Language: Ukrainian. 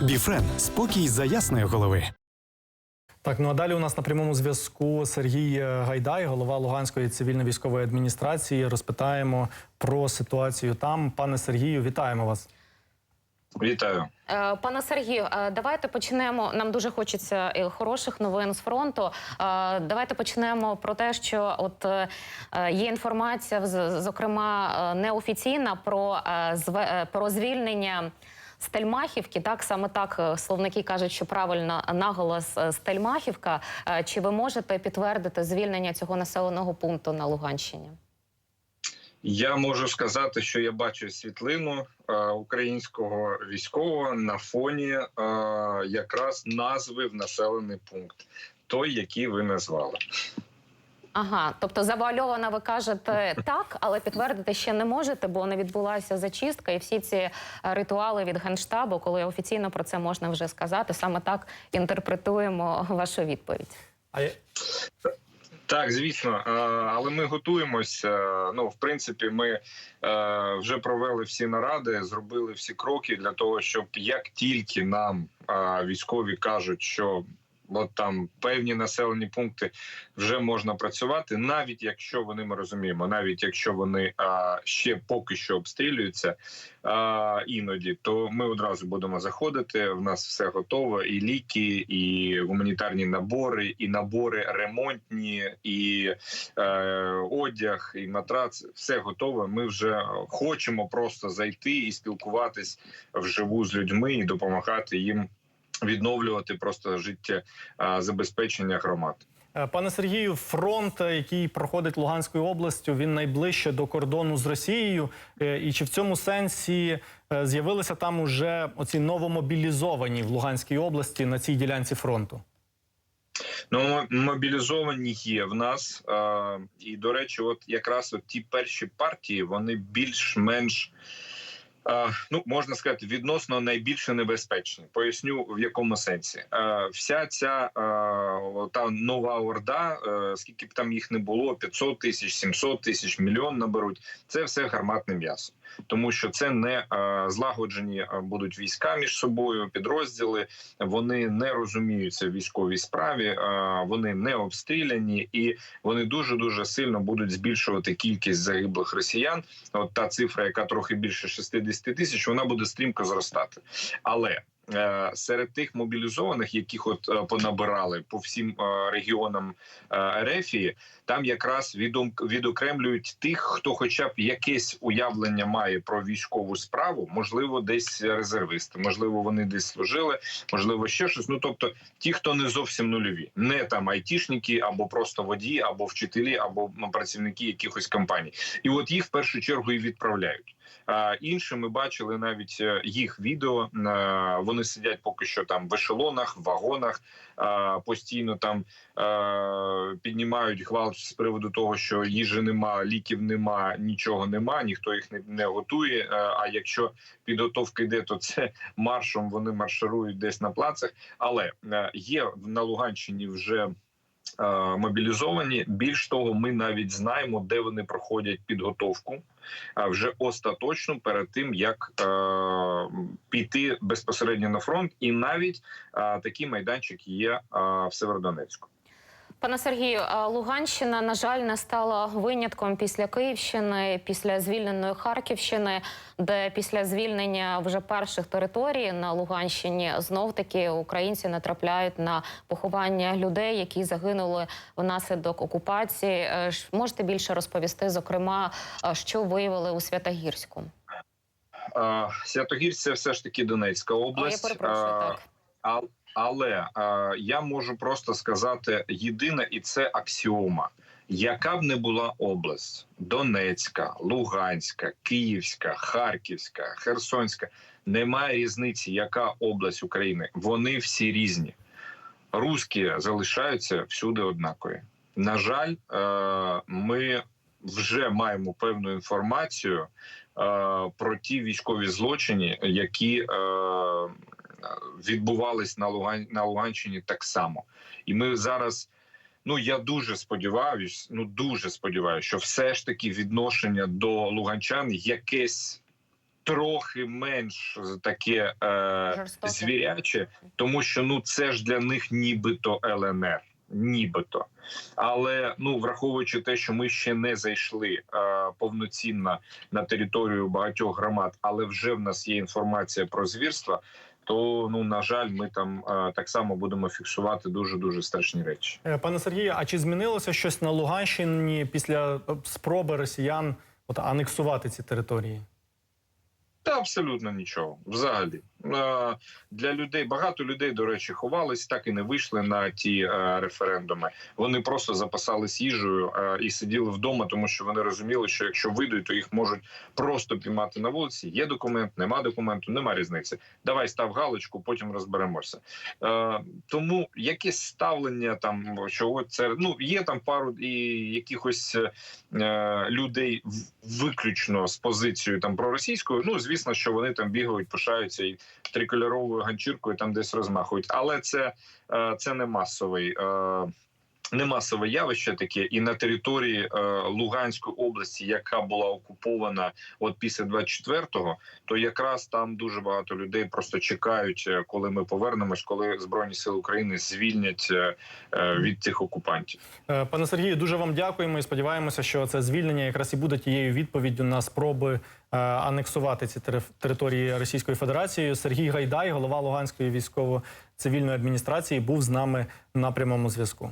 Біфрен спокій за ясної голови. Так, ну а далі у нас на прямому зв'язку Сергій е, Гайдай, голова Луганської цивільно-військової адміністрації. Розпитаємо про ситуацію там. Пане Сергію, вітаємо вас. Вітаю. Е, Пане Сергію, е, давайте почнемо. Нам дуже хочеться хороших новин з фронту. Давайте почнемо про те, що от є інформація, зокрема неофіційна, про про звільнення. Стельмахівки, так саме так е, словники кажуть, що правильно наголос е, Стельмахівка. Е, Чи ви можете підтвердити звільнення цього населеного пункту на Луганщині? Я можу сказати, що я бачу світлину українського військового на фоні якраз назви в населений пункт, той, який ви назвали. Ага, тобто завуальовано ви кажете так, але підтвердити ще не можете, бо не відбулася зачистка, і всі ці е, ритуали від генштабу, коли офіційно про це можна вже сказати, саме так інтерпретуємо вашу відповідь. А я- Так, звісно, е, але ми готуємося. Ну, в принципі, ми е, вже провели всі наради, зробили всі кроки для того, щоб як тільки нам е, військові кажуть, що от там певні населені пункти вже можна працювати, навіть якщо вони ми розуміємо, навіть якщо вони е, ще поки що обстрілюються е, іноді, то ми одразу будемо заходити. В нас все готово, і ліки, і гуманітарні набори, і набори ремонтні, і е, одяг, і матрац. Все готове. Ми вже хочемо просто зайти і спілкуватись вживу з людьми і допомагати їм відновлювати просто життя забезпечення громад. Е, Пане Сергію, фронт, який проходить Луганською областю, він найближче до кордону з Росією. Е, І чи в цьому сенсі е, з'явилися там уже оці новомобілізовані в Луганській області на цій ділянці фронту? Ну, мобілізовані є в нас. І, до речі, от якраз от ті перші партії вони більш-менш. Ну, можна сказати, відносно найбільше небезпечні. Поясню в якому сенсі. Вся ця та нова орда, е, скільки б там їх не було, 500 тисяч, 700 тисяч, мільйон наберуть. Це все гарматне м'ясо, тому що це не е, злагоджені е, будуть війська між собою, підрозділи. Вони не розуміються в військовій справі, е, вони не обстріляні і вони дуже дуже сильно будуть збільшувати кількість загиблих росіян. От та цифра, яка трохи більше 60 тисяч, вона буде стрімко зростати. Але серед тих мобілізованих, яких от е, понабирали по всім е, регіонам е, Ерефії, там якраз відом відокремлюють тих, хто, хоча б якесь уявлення має про військову справу, можливо, десь резервисти, можливо, вони десь служили, можливо, ще щось. Ну тобто, ті, хто не зовсім нульові, не там айтішники, або просто водії, або вчителі, або працівники якихось компаній, і от їх в першу чергу і відправляють. А інші ми бачили навіть е, їх відео. е, Вони сидять поки що там в ешелонах, в вагонах, постійно там е, піднімають гвалт з приводу того, що їжі нема, ліків нема, нічого нема, ніхто їх не, готує. А якщо підготовка йде, то це маршом вони марширують десь на плацах. Але є на Луганщині вже. Е, Мобілізовані більш того, ми навіть знаємо, де вони проходять підготовку а вже остаточно перед тим як е, піти безпосередньо на фронт, і навіть е, такий майданчик є е, в Северодонецьку. Пане Сергію, Луганщина, на жаль, не стала винятком після Київщини, після звільненої Харківщини, де після звільнення вже перших територій на Луганщині знов таки українці натрапляють на поховання людей, які загинули внаслідок окупації. Е, Можете більше розповісти, зокрема, е, що виявили у Святогірську? Е, Святогірськ це все ж таки Донецька О, я область. перепрошую, так. Але е, я можу просто сказати єдине, і це аксіома. Яка б не була область: Донецька, Луганська, Київська, Харківська, Херсонська, немає різниці, яка область України. Вони всі різні. Руські залишаються всюди однакові. На жаль, е, ми вже маємо певну інформацію е, про ті військові злочини, які відбувались на Луган на Луганщині так само, і ми зараз. Ну я дуже сподіваюсь, ну дуже сподіваюся, що все ж таки відношення до луганчан якесь трохи менш таке е, звіряче, тому що ну це ж для них нібито ЛНР. Нібито, але ну враховуючи те, що ми ще не зайшли е, повноцінно на територію багатьох громад, але вже в нас є інформація про звірства, то ну на жаль, ми там так само будемо фіксувати дуже дуже страшні речі. Е, Пане Сергію, а чи змінилося щось на Луганщині після е, спроби росіян от, анексувати ці території? Та абсолютно нічого. Взагалі для людей багато людей, до речі, ховались, так і не вийшли на ті е, референдуми. Вони просто запасались їжею е, і сиділи вдома, тому що вони розуміли, що якщо вийдуть, то їх можуть просто піймати на вулиці. Є документ, нема документу, нема різниці. Давай став галочку, потім розберемося. Е, тому якесь ставлення там, от це ну є там пару і якихось е, людей виключно з позицією там проросійською. Ну звісно, що вони там бігають, пишаються і трикольоровою ганчіркою там десь розмахують. Але це, е, це не масовий. Не масове явище таке, і на території е, Луганської області, яка була окупована от після 24-го, то якраз там дуже багато людей просто чекають, е, коли ми повернемось, коли збройні сили України звільнять е, е, від цих окупантів. Е, Пане Сергію, дуже вам дякуємо і сподіваємося, що це звільнення якраз і буде тією відповіддю на спроби е, анексувати ці території Російської Федерації. Сергій Гайдай, голова Луганської військово-цивільної адміністрації, був з нами на прямому зв'язку.